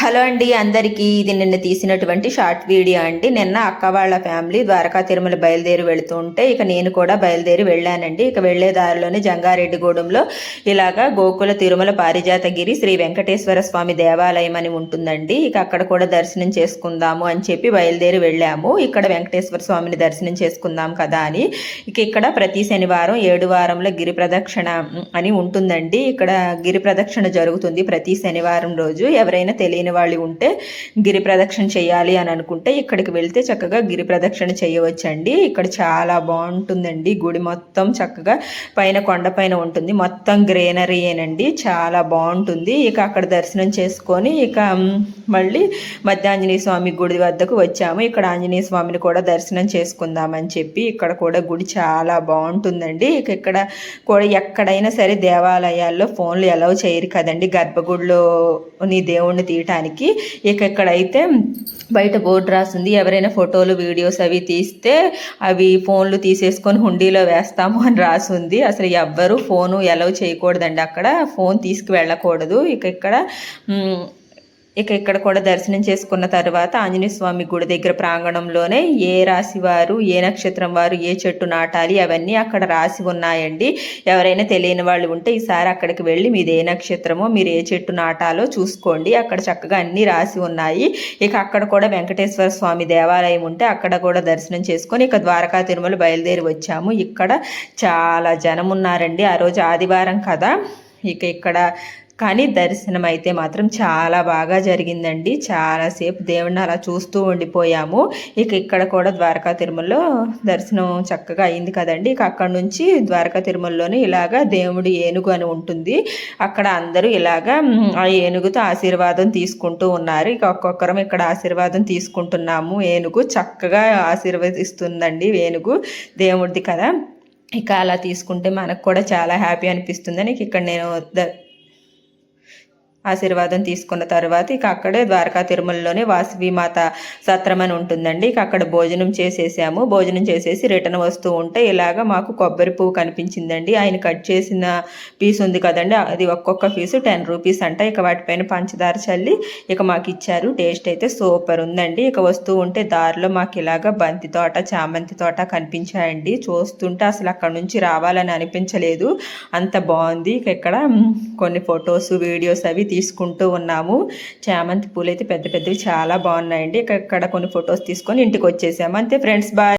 Hello అండి అందరికీ ఇది నిన్న తీసినటువంటి షార్ట్ వీడియో అండి. నిన్న అక్క వాళ్ళ ఫ్యామిలీ ద్వారకా తిరుమల బయలుదేరి వెళుతుంటే ఇక నేను కూడా బయలుదేరి వెళ్ళానండి. ఇక వెళ్ళే దారిలోనే జంగారెడ్డిగూడెంలో ఇలాగా గోకుల తిరుమల పారిజాతగిరి శ్రీ వెంకటేశ్వర స్వామి దేవాలయం అని ఉంటుందండి. ఇక అక్కడ కూడా దర్శనం చేసుకుందాము అని చెప్పి బయలుదేరి వెళ్ళాము. ఇక్కడ వెంకటేశ్వర స్వామిని దర్శనం చేసుకుందాం కదా అని. ఇక ఇక్కడ ప్రతి శనివారం ఏడు వారంలో గిరి ప్రదక్షిణ అని ఉంటుందండి. ఇక్కడ గిరి ప్రదక్షిణ జరుగుతుంది ప్రతి శనివారం రోజు. ఎవరైనా తెలియని వాళ్ళు ఉంటే గిరి ప్రదక్షిణ చేయాలి అని అనుకుంటే ఇక్కడికి వెళ్తే చక్కగా గిరి ప్రదక్షిణ చేయవచ్చండి. ఇక్కడ చాలా బాగుంటుందండి. గుడి మొత్తం చక్కగా పైన కొండపైన ఉంటుంది. మొత్తం గ్రీనరీయేనండి చాలా బాగుంటుంది. ఇక అక్కడ దర్శనం చేసుకొని ఇక మళ్ళీ మధ్య ఆంజనేయ స్వామి గుడి వద్దకు వచ్చాము. ఇక్కడ ఆంజనేయ స్వామిని కూడా దర్శనం చేసుకుందామని చెప్పి ఇక్కడ కూడా గుడి చాలా బాగుంటుందండి. ఇక ఇక్కడ కూడా ఎక్కడైనా సరే దేవాలయాల్లో ఫోన్లు ఎలవ్ చేయరు కదండి. గర్భగుడిలో నీ దేవుణ్ణి తీయటానికి ఇక ఇక్కడైతే బయట బోర్డు రాసింది ఎవరైనా ఫోటోలు వీడియోస్ అవి తీస్తే అవి ఫోన్లు తీసేసుకొని హుండీలో వేస్తాము అని రాసింది. అసలు ఎవ్వరు ఫోను ఎలవ్ చేయకూడదండి అక్కడ. ఫోన్ తీసుకు వెళ్ళకూడదు ఇక ఇక్కడ ఇక ఇక్కడ కూడా దర్శనం చేసుకున్న తర్వాత ఆంజనేయ స్వామి గుడి దగ్గర ప్రాంగణంలోనే ఏ రాశి వారు ఏ నక్షత్రం వారు ఏ చెట్టు నాటాలి అవన్నీ అక్కడ రాసి ఉన్నాయండి. ఎవరైనా తెలియని వాళ్ళు ఉంటే ఈసారి అక్కడికి వెళ్ళి మీది ఏ నక్షత్రమో మీరు ఏ చెట్టు నాటాలో చూసుకోండి. అక్కడ చక్కగా అన్నీ రాసి ఉన్నాయి. ఇక అక్కడ కూడా వెంకటేశ్వర స్వామి దేవాలయం ఉంటే అక్కడ కూడా దర్శనం చేసుకొని ఇక ద్వారకా తిరుమల బయలుదేరి వచ్చాము. ఇక్కడ చాలా జనం ఉన్నారండి. ఆ రోజు ఆదివారం కదా. ఇక ఇక్కడ కానీ దర్శనం అయితే మాత్రం చాలా బాగా జరిగిందండి. చాలాసేపు దేవుడిని అలా చూస్తూ ఉండిపోయాము. ఇక ఇక్కడ కూడా ద్వారకా తిరుమలలో దర్శనం చక్కగా అయింది కదండి. ఇక అక్కడ నుంచి ద్వారకా తిరుమలలోనే ఇలాగా దేవుడి ఏనుగు అని ఉంటుంది. అక్కడ అందరూ ఇలాగా ఆ ఏనుగుతో ఆశీర్వాదం తీసుకుంటూ ఉన్నారు. ఇక ఒక్కొక్కరం ఇక్కడ ఆశీర్వాదం తీసుకుంటున్నాము. ఏనుగు చక్కగా ఆశీర్వదిస్తుందండి. ఏనుగు దేవుడిది కదా. ఇక అలా తీసుకుంటే మనకు కూడా చాలా హ్యాపీ అనిపిస్తుంది. అని ఇక్కడ నేను ద- ఆశీర్వాదం తీసుకున్న తర్వాత ఇక అక్కడే ద్వారకా తిరుమలలోనే వాసవి మాత సత్రం అని ఉంటుందండి. ఇక అక్కడ భోజనం చేసేసాము. భోజనం చేసేసి రిటర్న్ వస్తూ ఉంటే ఇలాగ మాకు కొబ్బరి పువ్వు కనిపించిందండి. ఆయన కట్ చేసిన పీస్ ఉంది కదండి. అది ఒక్కొక్క పీసు టెన్ రూపీస్ అంట. ఇక వాటిపైన పంచదార చల్లి ఇక మాకు ఇచ్చారు. టేస్ట్ అయితే సూపర్ ఉందండి. ఇక వస్తూ ఉంటే దారిలో మాకు ఇలాగ బంతి తోట చామంతి తోట కనిపించాయండి. చూస్తుంటే అసలు అక్కడ నుంచి రావాలని అనిపించలేదు. అంత బాగుంది. ఇక ఇక్కడ కొన్ని ఫొటోస్ వీడియోస్ అవి తీసుకుంటూ ఉన్నాము. చామంతి పూలు అయితే పెద్ద పెద్దవి చాలా బాగున్నాయండి. ఇక్కడ కొన్ని ఫొటోస్ తీసుకొని ఇంటికి వచ్చేసాము అంతే ఫ్రెండ్స్ బాయ్.